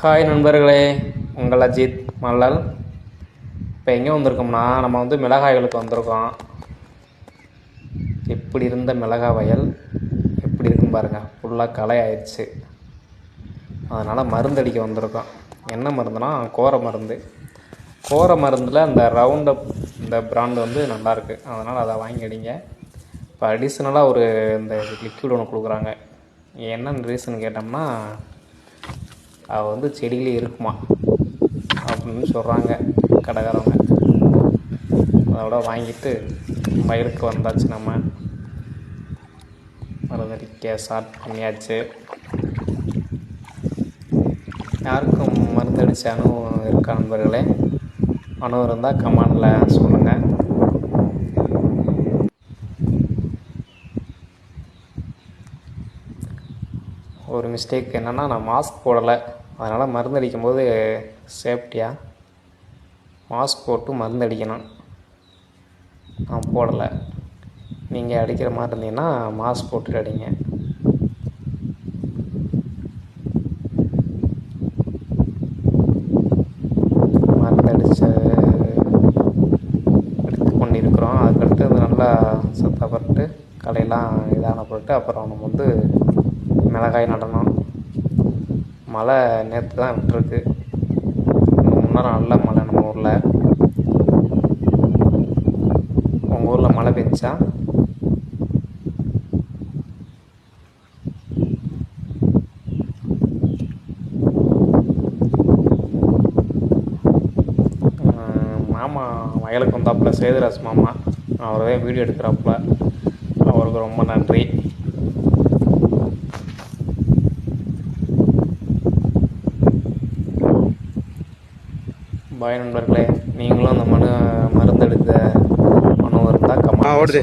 Hi நண்பர்களே உங்கள் அஜித் மல்லல். இப்போ எங்கே வந்திருக்கோம்னா நம்ம வந்து மிளகாய்களுக்கு வந்திருக்கோம். எப்படி இருந்த மிளகாய் வயல்? எப்படி இருக்கும் பாருங்கள் ஃபுல்லாக களை ஆயிடுச்சு அதனால் மருந்தடிக்க வந்திருக்கோம். என்ன மருந்துனா கோர மருந்து. கோர மருந்தில் அந்த ரவுண்டப் இந்த பிராண்ட் வந்து நல்லாயிருக்கு அதனால் அதை வாங்கி அடிங்க. இப்போ அடிஷ்னலாக ஒரு இந்த லிக்விட் ஒன்று கொடுக்குறாங்க. என்னென்னு ரீசன் கேட்டோம்னா அவள் வந்து செடியில் இருக்குமா அப்படின்னு சொல்கிறாங்க கடைக்காரவங்க. அதோட வாங்கிட்டு வயலுக்கு வந்தாச்சு நம்ம. மருந்தடிக்க ஸ்டார்ட் பண்ணியாச்சு. யாருக்கும் மருந்தடிச்ச அனுபவம் இருக்கா நண்பர்களே? அனுபவம் இருந்தால் கமாண்டில் சொல்லுங்கள் ஒரு மிஸ்டேக் என்னென்னா நான் மாஸ்க் போடலை. அதனால் மருந்து அடிக்கும்போது சேஃப்டியாக மாஸ்க் போட்டு மருந்து அடிக்கணும். நான் போடலை. நீங்கள் அடிக்கிற மாதிரி இருந்தீங்கன்னா மாஸ்க் போட்டுட்டு அடிங்க. மருந்து அடித்த எடுத்து கொண்டிருக்கிறோம். அதுக்கடுத்து நல்லா சுத்தப்பட்டு கடையெல்லாம் இதான போட்டு அப்புறம் நம்ம வந்து மிளகாய் நடணும். மழை நேற்று தான் விட்டுருக்கு. முன்னேரம் நல்ல மழை நம்ம ஊரில். உங்கள் ஊரில் மழை பெஞ்சா? மாமா வயலுக்கு வந்தாப்புல சேதுராஜ் மாமா அவர் தான் வீடியோ எடுக்கிறாப்புல. அவருக்கு ரொம்ப நன்றி. பாய் நண்பர்களே நீங்களும் அந்த மனு மருந்தெடுக்க மனு இருந்தால் கமெண்ட் ஓடுது.